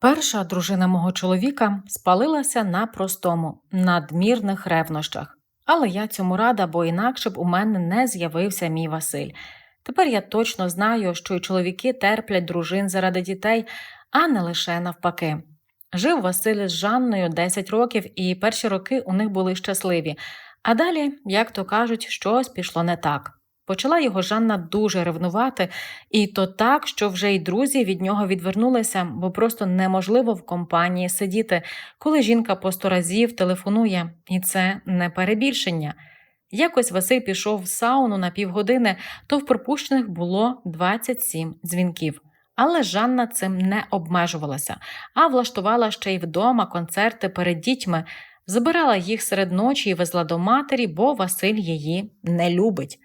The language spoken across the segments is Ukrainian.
Перша дружина мого чоловіка спалилася на простому, надмірних ревнощах. Але я цьому рада, бо інакше б у мене не з'явився мій Василь. Тепер я точно знаю, що й чоловіки терплять дружин заради дітей, а не лише навпаки. Жив Василь з Жанною 10 років, і перші роки у них були щасливі. А далі, як то кажуть, щось пішло не так. Почала його Жанна дуже ревнувати, і то так, що вже й друзі від нього відвернулися, бо просто неможливо в компанії сидіти, коли жінка по сто разів телефонує, і це не перебільшення. Якось Василь пішов в сауну на півгодини, то в пропущених було 27 дзвінків. Але Жанна цим не обмежувалася, а влаштувала ще й вдома концерти перед дітьми, забирала їх серед ночі і везла до матері, бо Василь її не любить.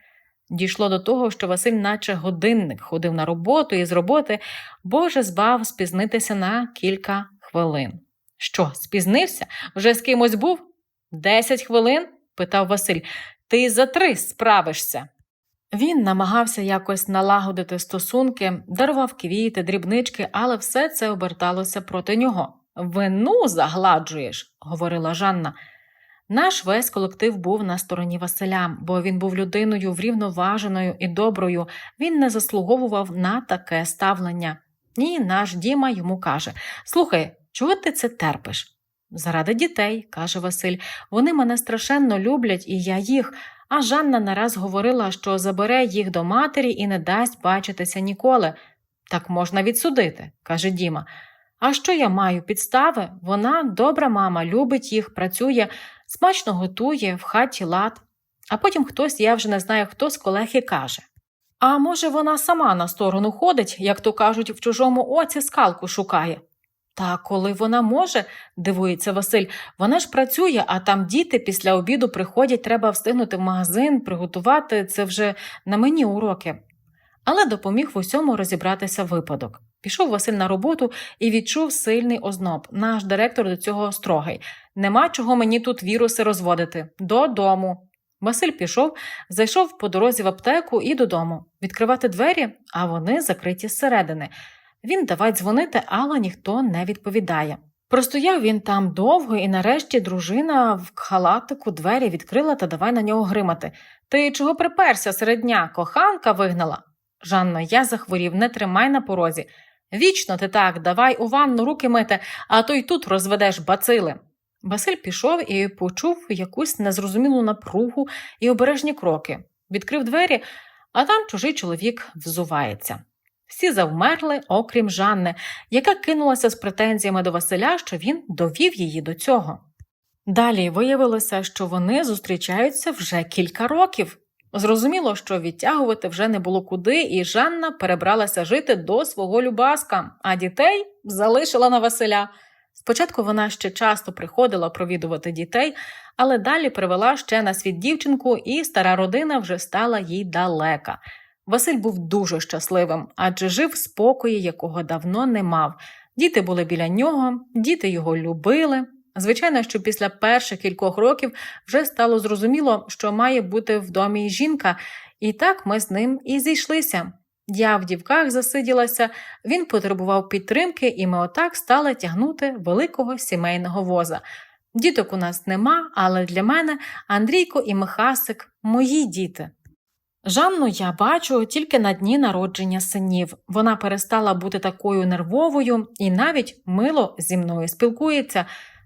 Дійшло до того, що Василь, наче годинник, ходив на роботу і з роботи, боже збав спізнитися на кілька хвилин. Що, спізнився? Вже з кимось був? Десять хвилин? питав Василь. Ти за три справишся. Він намагався якось налагодити стосунки, дарував квіти, дрібнички, але все це оберталося проти нього. Вину загладжуєш, говорила Жанна. Наш весь колектив був на стороні Василя, бо він був людиною врівноваженою і доброю, він не заслуговував на таке ставлення. І наш Діма йому каже: Слухай, чого ти це терпиш? Заради дітей, каже Василь, вони мене страшенно люблять, і я їх. А Жанна нараз говорила, що забере їх до матері і не дасть бачитися ніколи. Так можна відсудити, каже Діма. А що я маю підстави? Вона добра мама, любить їх, працює, смачно готує, в хаті лад. А потім хтось, я вже не знаю, хто з колег і каже. А може, вона сама на сторону ходить, як то кажуть, в чужому оці скалку шукає. Та коли вона може, дивується Василь, вона ж працює, а там діти після обіду приходять, треба встигнути в магазин, приготувати це вже на мені уроки. Але допоміг в усьому розібратися випадок. Пішов Василь на роботу і відчув сильний озноб. Наш директор до цього строгий. Нема чого мені тут віруси розводити. Додому. Василь пішов, зайшов по дорозі в аптеку і додому. Відкривати двері, а вони закриті зсередини. Він давай дзвонити, але ніхто не відповідає. Простояв він там довго, і нарешті дружина в халатику двері відкрила та давай на нього гримати. Ти чого приперся серед дня? Коханка вигнала. Жанно, я захворів, не тримай на порозі. Вічно ти так, давай у ванну руки мити, а то й тут розведеш бацили. Василь пішов і почув якусь незрозумілу напругу і обережні кроки. Відкрив двері, а там чужий чоловік взувається. Всі завмерли, окрім Жанни, яка кинулася з претензіями до Василя, що він довів її до цього. Далі виявилося, що вони зустрічаються вже кілька років. Зрозуміло, що відтягувати вже не було куди, і Жанна перебралася жити до свого Любаска, а дітей залишила на Василя. Спочатку вона ще часто приходила провідувати дітей, але далі привела ще на світ дівчинку, і стара родина вже стала їй далека. Василь був дуже щасливим, адже жив в спокої, якого давно не мав. Діти були біля нього, діти його любили. Звичайно, що після перших кількох років вже стало зрозуміло, що має бути в домі жінка, і так ми з ним і зійшлися. Я в дівках засиділася, він потребував підтримки, і ми отак стали тягнути великого сімейного воза. Діток у нас нема, але для мене Андрійко і Михасик мої діти. Жанну я бачу тільки на дні народження синів. Вона перестала бути такою нервовою і навіть мило зі мною спілкується.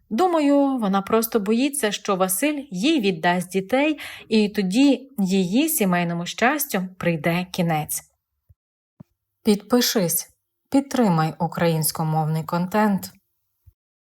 Думаю, вона просто боїться, що Василь їй віддасть дітей, і тоді її сімейному щастю прийде кінець. Підпишись, підтримай українськомовний контент.